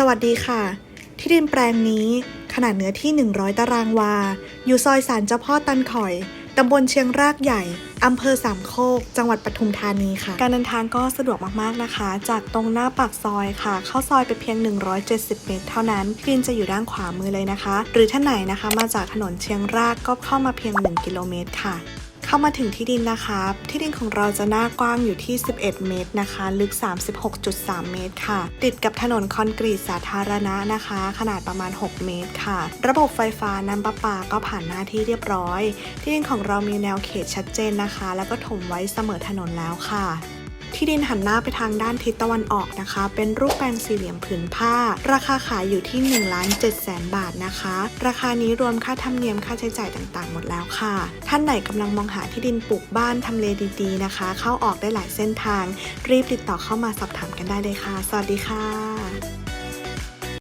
สวัสดีค่ะ ที่ดินแปลงนี้ขนาดเนื้อที่ 100 ตารางวา อยู่ซอยสารเจ้าพ่อตันข่อย ตำบลเชียงรากใหญ่ อำเภอสามโคก จังหวัดปทุมธานีค่ะ การเดินทางก็สะดวกมากๆนะคะ จากตรงหน้าปากซอยค่ะ เข้าซอยไปเพียง 170 เมตร เท่านั้นดินจะอยู่ด้านขวามือเลยนะคะ หรือท่านไหนนะคะ มาจากถนนเชียงรากก็เข้ามาเพียง 1 กิโลเมตรค่ะ เข้ามาถึงที่ดินนะคะ ที่ดินของเราจะหน้ากว้างอยู่ที่ 11 เมตรนะคะ ลึก 36.3 เมตรค่ะ ติดกับถนนคอนกรีตสาธารณะนะคะ ขนาดประมาณ 6 เมตรค่ะ ระบบไฟฟ้าน้ำประปาก็ผ่านหน้าที่เรียบร้อย ที่ดินของเรามีแนวเขตชัดเจนนะคะ แล้วก็ถมไว้เสมอถนนแล้วค่ะ ที่ดินหันหน้าไปทางด้านทิศตะวันออกนะคะ เป็นรูปแปลงสี่เหลี่ยมผืนผ้า ราคาขายอยู่ที่1นึ่งล้านเจ็ดแสนบาทนะคะ ราคานี้รวมค่าธรรมเนียมค่าใช้จ่ายต่างๆ หมดแล้วค่ะ ท่านไหนกำลังมองหาที่ดินปลูกบ้านทำเลดีๆนะคะ เข้าออกได้หลายเส้นทาง รีบติดต่อเข้ามาสอบถามกันได้เลยค่ะ สวัสดีค่ะ